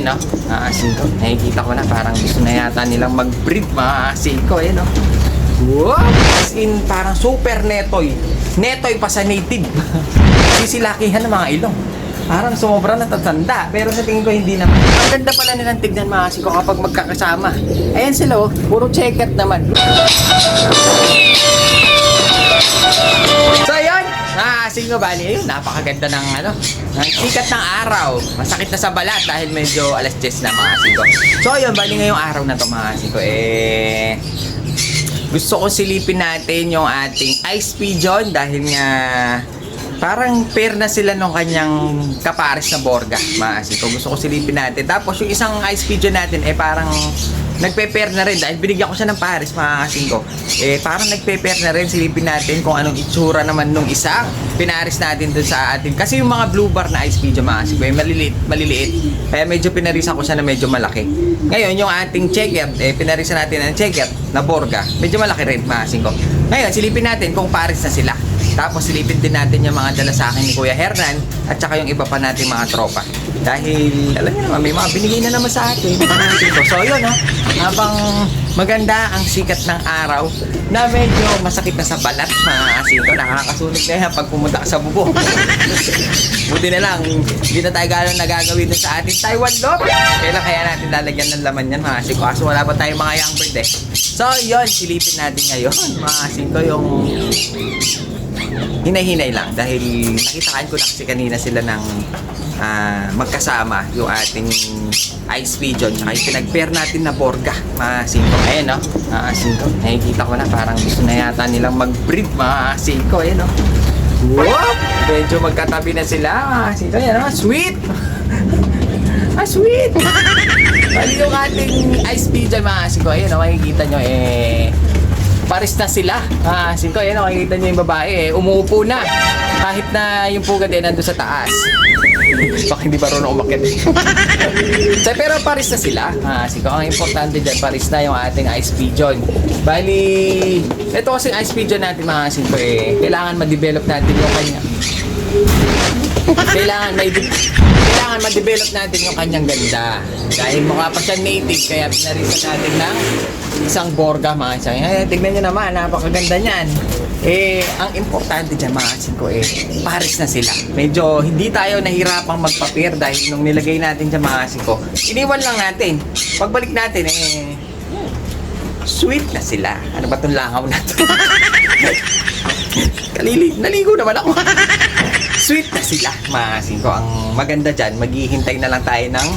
Ayan, no? Mga asingko. Nakikita ko na parang gusto na yata nilang mag-breed, mga asingko. Ayan, no? Wow! As in, parang super netoy. Netoy pa sa native. Sisilakihan ng mga ilong. Parang sumobra na tatanda. Pero sa tingin ko hindi naman. Ang ganda pala nilang tignan mga asingko kapag magkakasama. Ayan sila, oh. Puro check-out naman. Ko bali. Ayun, napakaganda ng ano, ng sikat ng araw. Masakit na sa balat dahil medyo alas 10 na mga asin ko. So yun, bali ngayong araw na to mga asin ko, eh, gusto ko silipin natin yung ating ice pigeon dahil nga parang pair na sila nung kanyang kapares na borga. Maasin ko. Gusto ko silipin natin. Tapos yung isang ice pigeon natin eh parang nagpe-pair na rin dahil binigyan ko siya ng pares maasin ko. Eh parang nagpe-pair na rin silipin natin kung anong itsura naman nung isang pinaris natin dun sa atin. Kasi yung mga blue bar na ice pigeon maasin ko eh maliliit, maliliit. Kaya medyo pinarisan ko siya na medyo malaki. Ngayon yung ating checker, eh pinarisan natin ng checker na borga. Medyo malaki rin maasin ko. Ngayon silipin natin kung pares na sila. Tapos silipin din natin yung mga dala sa akin ni Kuya Hernan at saka yung iba pa nating mga tropa. Dahil, alam niyo naman, may mga binigay na naman sa atin. So, yun, no? Habang maganda ang sikat ng araw na medyo masakit na sa balat, mga asito. Nakakasunog na yan pag pumunta sa bubong. Buti na lang, hindi na tayo gano'ng nagagawin sa ating Taiwan Lop. Kailan kaya natin lalagyan ng laman yan, mga asiko. Kaso wala pa tayong mga young bird eh. So, yun, silipin natin ngayon, mga asiko, yung hinay-hinay lang dahil nakitaan ko na kasi kanina sila ng ah, magkasama yung ating ice pigeon tsaka yung pinag-pair natin na borga mga singko ayan no? Mga singko nakikita ko na parang gusto na yata nilang mag-breed mga singko ayan no? Whoop! medyo magkatabi na sila mga singko ayan no? Sweet! Ah sweet! Bali yung ating ice pigeon mga singko ayan no? Makikita nyo eh pares na sila. Ah, singko, yan, makikita niyo yung babae, eh, umuupo na. Kahit na yung pugad eh, nandun sa taas. Baka hindi ba rin umakit eh. so, pero pares na sila. Ah, singko, ang importante dyan, pares na yung ating ice pigeon. Bali, ito kasing ice pigeon natin mga singko eh, kailangan ma-develop natin yung kanya. kailangan may kailangan ma-develop natin yung kanyang ganda. Dahil mukha pa siyang native, kaya pinarisan natin ng isang borga mga isang. Eh, tignan nyo naman, napakaganda niyan. Eh, ang importante dyan mga ko eh, pares na sila. Medyo hindi tayo nahirapang magpapir dahil nung nilagay natin dyan mga ko, iniwan lang natin. Pagbalik natin eh, sweet na sila. Ano ba itong langaw na to? Kalili, naligo naman ako. Sweet na sila, mga asin ko. Ang maganda dyan, maghihintay na lang tayo ng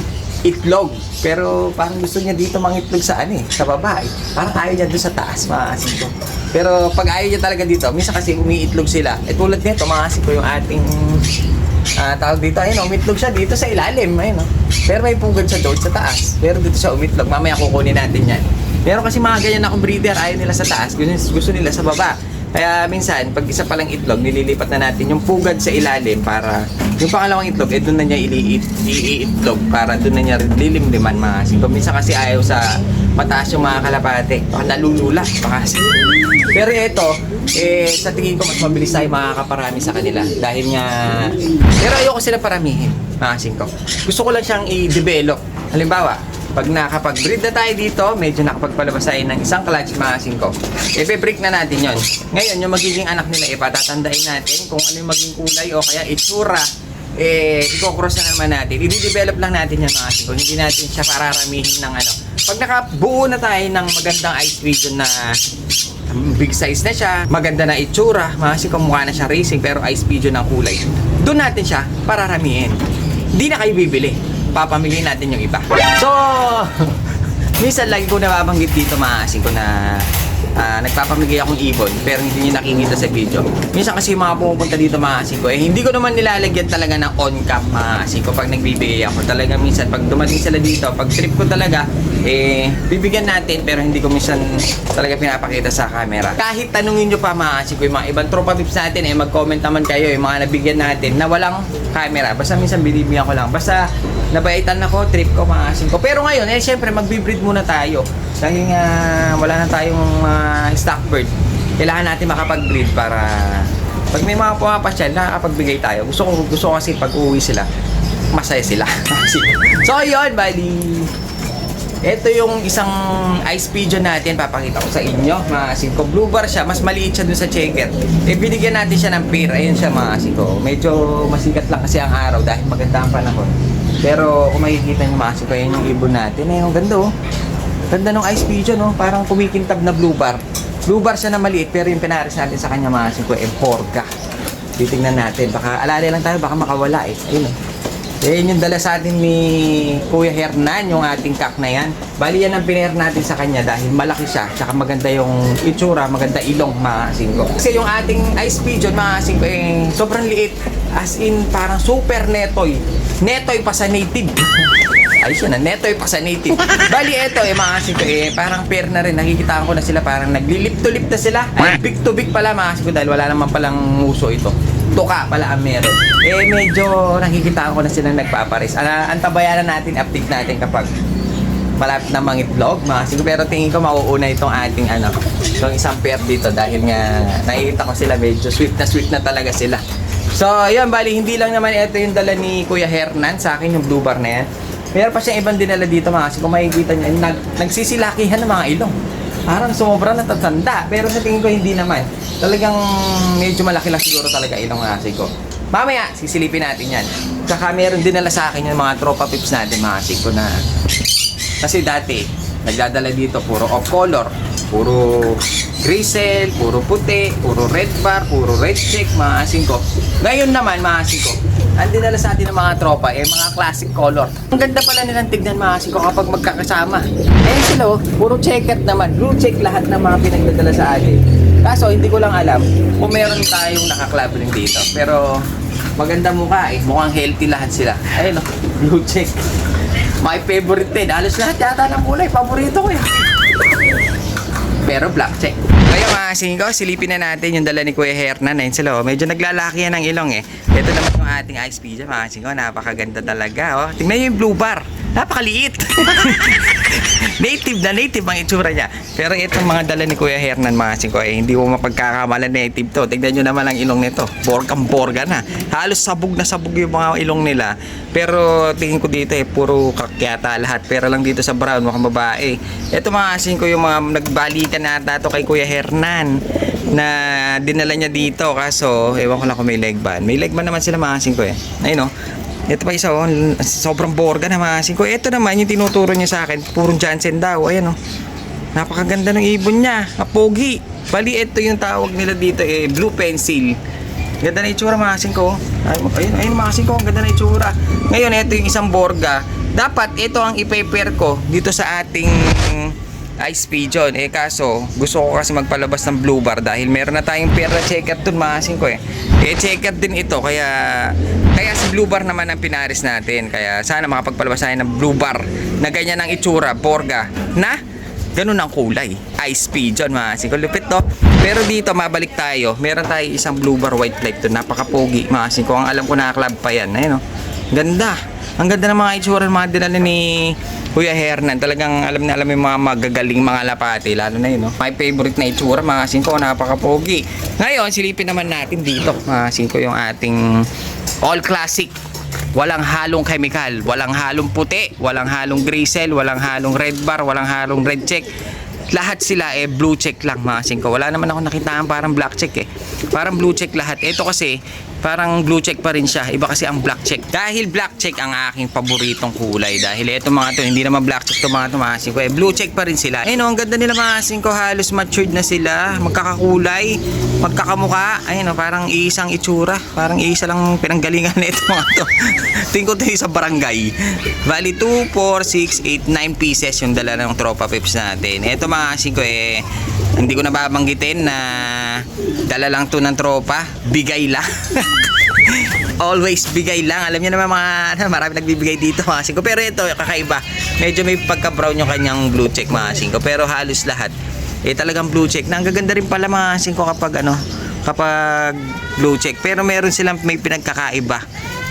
itlog. Pero parang gusto niya dito mangitlog sa ano eh, sa baba eh. Parang ayaw niya doon sa taas, mga asin ko. Pero pag ayaw niya talaga dito, minsan kasi umiitlog sila. Eh tulad nito, mga asin ko, yung ating ah tawag dito, ayun, umitlog siya dito sa ilalim, ayun, oh. Pero may pugad siya doon sa taas. Pero dito siya umitlog, mamaya kukunin natin yan. Meron kasi mga ganyan akong breeder, ayaw nila sa taas, gusto, gusto nila sa baba. Kaya minsan, pag isa palang itlog, nililipat na natin yung pugad sa ilalim para yung pangalawang itlog, eh doon na niya iliit, iitlog para doon na niya lilimliman mga asin. Minsan kasi ayaw sa mataas yung mga kalapate, baka nalulula, baka. Pero ito, eh, sa tingin ko mas mabilis tayo makakaparami sa kanila dahil nga, pero ayoko sila paramihin, mga asin ko. Gusto ko lang siyang i-develop. Halimbawa, pag nakapag-breed na tayo dito, medyo nakapagpalabas tayo ng isang clutch maasin ko. Ipe-break na natin yon. Ngayon, yung magiging anak nila, ipatatandain natin kung ano yung maging kulay o kaya itsura, eh, i-cross na naman natin. I-develop lang natin yan mga asin ko. Hindi natin siya pararamihin ng ano. Pag nakabuo na tayo ng magandang ice region na big size na siya, maganda na itsura, mga ko mukha na siya racing pero ice pigeon ng kulay. Doon natin siya pararamihin. Hindi na kayo bibili. Papamili natin yung iba. So, minsan lagi ko nababanggit dito mga asin ko na ah, nagpapamigay akong ibon pero hindi nyo nakikita sa video. Minsan kasi mga pumupunta dito mga asin ko, eh hindi ko naman nilalagyan talaga ng on cam mga asin ko pag nagbibigay ako. Talaga minsan pag dumating sila dito, pag trip ko talaga, eh bibigyan natin pero hindi ko minsan talaga pinapakita sa camera. Kahit tanungin nyo pa mga asin ko, yung mga ibang tropa pips natin, eh mag-comment naman kayo yung mga nabigyan natin na walang camera. Basta minsan binibigyan ko lang. Basta nabaitan ako, trip ko, mga asin ko. Pero ngayon, eh syempre magbe-breed muna tayo. Dahil nga wala na tayong mga stock bird. Kailangan natin makapag-breed para pag may mga pumapasyal, nakakapagbigay tayo. Gusto ko, gusto ko kasi pag uwi sila, masaya sila. so, yun, buddy. Ito yung isang ice pigeon natin, papakita ko sa inyo, mga singko. Blue bar siya, mas maliit siya dun sa checker. Eh, binigyan natin siya ng pair. Ayun siya, mga singko. Medyo masikat lang kasi ang araw dahil maganda ang panahon. Pero kung makikita niyo, mga singko, yun yung ibon natin. Ayun, ganda oh. Ganda ng ice pigeon, oh. Parang kumikintab na blue bar. Blue bar siya na maliit, pero yung pinaris natin sa kanya, mga singko, eh, porga. Titingnan natin. Baka, alala lang tayo, baka makawala eh. Ayun oh. Eh, yun yung dala sa atin ni Kuya Hernan, yung ating kak na yan. Bali yan ang pinair natin sa kanya dahil malaki siya, tsaka maganda yung itsura, maganda ilong, mga singko. Kasi yung ating ice pigeon, mga singko, eh, sobrang liit. As in, parang super netoy. Netoy pa sa native. Ayos yun na, netoy pa sa native. Bali, eto eh, mga singko, eh, parang pair na rin. Nakikita ko na sila, parang naglilip to lip na sila. Ay, big to big pala, mga singko, dahil wala naman palang muso ito tuka pala ang meron. Eh, medyo nakikita ko na silang nagpaparis. Uh, antabayanan natin, update natin kapag malapit na mangitlog, mga siguro. Pero tingin ko mauuna itong ating ano, itong isang pair dito dahil nga nakikita ko sila medyo sweet na sweet na talaga sila. So, yun, bali, hindi lang naman ito yung dala ni Kuya Hernan sa akin, yung blue bar na yan. Meron pa siyang ibang dinala dito mga kasi kung makikita niyo, nag, nagsisilakihan ng mga ilong. Parang sumobra na tatanda. Pero sa tingin ko hindi naman. Talagang medyo malaki lang siguro talaga ilong ng asi ko. Mamaya, sisilipin natin yan. Tsaka meron din nala sa akin yung mga tropa pips natin mga asi ko na... Kasi dati, nagdadala dito puro off color. Puro grisel, puro puti, puro red bar, puro red check, mga asing ko. Ngayon naman, mga asing ko, ang dinala sa atin ng mga tropa, eh, mga classic color. Ang ganda pala nilang tignan, mga asing ko, kapag magkakasama. Eh, sila, oh, puro checkered naman. Blue check lahat ng mga pinagdadala sa atin. Kaso, hindi ko lang alam kung meron tayong nakaklab rin dito. Pero, maganda mukha eh. Mukhang healthy lahat sila. Ayun, oh, blue check. My favorite din. Halos lahat yata ng kulay. Paborito ko yan pero black check. Ngayon mga singko, silipin na natin yung dala ni Kuya Hernan. Ayun sila, oh. medyo naglalaki yan ng ilong eh. Ito naman yung ating ice pizza mga singko, napakaganda talaga. Oh. Tingnan nyo yung blue bar. Napakaliit. native na native ang itsura niya. Pero itong mga dala ni Kuya Hernan mga singko, eh, hindi mo mapagkakamalan native to. Tignan nyo naman ang ilong nito. Borgam borga na. Halos sabog na sabog yung mga ilong nila. Pero tingin ko dito eh, puro kakyata lahat. Pero lang dito sa brown, mukhang babae. Ito mga singko, yung mga nagbalikan na ata to kay Kuya Hernan na dinala niya dito. Kaso, ewan ko lang kung may leg band. May leg band naman sila mga singko eh. Ayun oh. Ito pa isa oh, sobrang borga na mga singko. Ito naman yung tinuturo niya sa akin, purong Jansen daw. Ayan oh. Napakaganda ng ibon niya. Kapogi. Bali, ito yung tawag nila dito eh, blue pencil. Ganda na itsura mga singko. Ayun, ayun, mga ang ganda na itsura. Ngayon, ito yung isang borga. Dapat ito ang ipe-pair ko dito sa ating ice pigeon. Eh kaso, gusto ko kasi magpalabas ng blue bar dahil meron na tayong pair na checker dun mga singko eh. Eh checker din ito kaya kaya si blue bar naman ang pinaris natin. Kaya sana makapagpalabas tayo ng blue bar na ganyan ang itsura, borga. Na ganun ang kulay. Ice pigeon mga singko. Lupit to. Pero dito mabalik tayo. Meron tayo isang blue bar white flag to. Napakapogi mga singko. Ang alam ko na club pa yan. Ayun oh. Ganda. Ang ganda ng mga itsura ng mga dinala ni Kuya Hernan. Talagang alam na alam yung mga magagaling mga lapati. Lalo na yun. No? My favorite na itsura mga singko. Napakapogi. Ngayon, silipin naman natin dito. Mga singko yung ating all classic. Walang halong chemical, walang halong puti, walang halong grisel, walang halong red bar, walang halong red check. Lahat sila eh blue check lang mga singko. Wala naman ako nakitaan parang black check eh. Parang blue check lahat. Ito kasi parang blue check pa rin siya. Iba kasi ang black check. Dahil black check ang aking paboritong kulay. Dahil ito mga to, hindi naman black check to mga to mga singko. Eh, blue check pa rin sila. Ayun oh, ang ganda nila mga singko. Halos matured na sila. Magkakakulay. Magkakamuka. Ayun oh, parang iisang itsura. Parang iisa lang pinanggalingan na ito mga to. Tingin ko ito sa barangay. Bali 2, 4, 6, 8, 9 pieces yung dala ng tropa pips natin. Ito mga singko eh, hindi ko na babanggitin na dala lang to ng tropa. Bigay lang. Always bigay lang. Alam niyo naman mga ano, marami nagbibigay dito mga singko. Pero ito, kakaiba. Medyo may pagka-brown yung kanyang blue check mga singko. Pero halos lahat. Eh talagang blue check. Na ang gaganda rin pala mga singko kapag ano, kapag blue check. Pero meron silang may pinagkakaiba.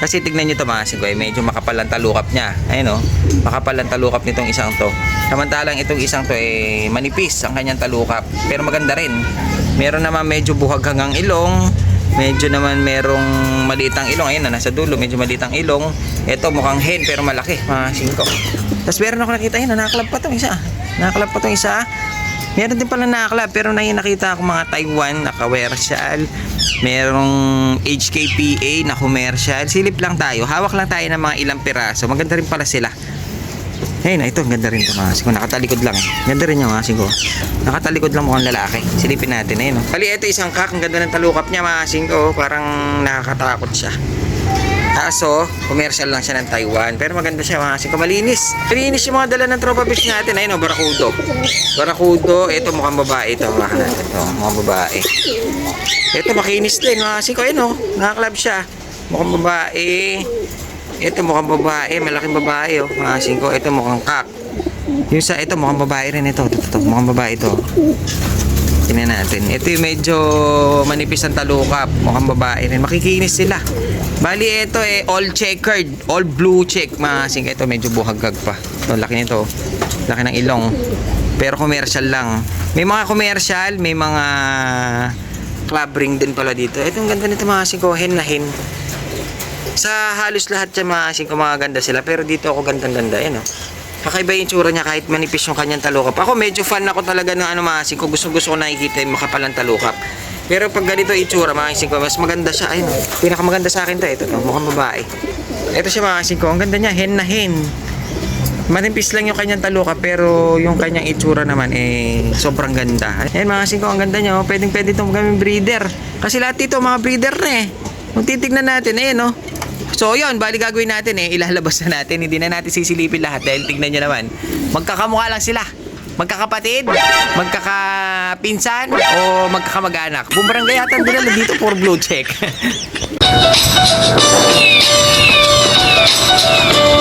Kasi tignan nyo to mga singko, eh, medyo makapal ang talukap niya. Ayun o, makapal ang talukap nitong isang to. Samantalang itong isang to eh manipis ang kanyang talukap. Pero maganda rin. Meron naman medyo buhag hanggang ilong. Medyo naman merong malitang ilong. Ayun na, nasa dulo. Medyo malitang ilong. Ito mukhang hen pero malaki. Mga singko. Tapos meron ako nakita yun. Nakaklab pa tong isa. Nakaklab pa tong isa. Meron din pala nakaklab pero na nakita ako mga Taiwan na commercial. Merong HKPA na commercial. Silip lang tayo. Hawak lang tayo ng mga ilang piraso. Maganda rin pala sila. Ayun na, ito, ganda rin ito mga singko. Nakatalikod lang eh. Ganda rin yung mga singko. Nakatalikod lang mukhang lalaki. Silipin natin, ayun. Oh. Bali, ito isang kak. Ang ganda ng talukap niya mga singko. Parang nakakatakot siya. Kaso, commercial lang siya ng Taiwan. Pero maganda siya mga singko. Malinis. Malinis yung mga dala ng tropa fish natin. Ayun, oh, barakudo. Barakudo. Ito mukhang babae ito. Mga natin. Ito, mukhang babae. Ito, makinis din mga singko. Ayun, oh. Nakaklab siya. Mukhang babae. Ito mukhang babae, malaking babae oh. Mga singko, ito mukhang kak. Yung sa ito mukhang babae rin ito. Ito, ito, ito mukhang babae ito. Tingnan natin. Ito yung medyo manipis ang talukap. Mukhang babae rin. Makikinis sila. Bali ito eh all checkered, all blue check. Mga singko, ito medyo buhagag pa. Ito, laki nito. Laki ng ilong. Pero commercial lang. May mga commercial, may mga club ring din pala dito. Ito ang ganda nito mga singko, hen na hen sa halos lahat siya mga asing kumaganda sila pero dito ako gandang ganda yan oh. Kakaiba yung tsura niya kahit manipis yung kanyang talukap. Ako medyo fan ako talaga ng ano mga asing ko. Gusto gusto ko nakikita yung makapalang talukap. Pero pag ganito itsura mga asing ko, mas maganda siya. Ayun. Pinakamaganda sa akin to. Ito to, mukhang babae. Ito siya mga asing ko. Ang ganda niya, hen na hen. Manipis lang yung kanyang talukap pero yung kanyang itsura naman eh sobrang ganda. Ayan mga asing ko, ang ganda niya. Oh. Pwedeng pwede itong gaming breeder. Kasi lahat dito mga breeder na eh. Kung titignan natin, ayun oh. So yun, bali gagawin natin eh, ilalabas na natin, hindi na natin sisilipin lahat dahil tignan nyo naman, magkakamukha lang sila. Magkakapatid, magkakapinsan, o magkakamag-anak. Bumarangay yata dinala dito for blue check.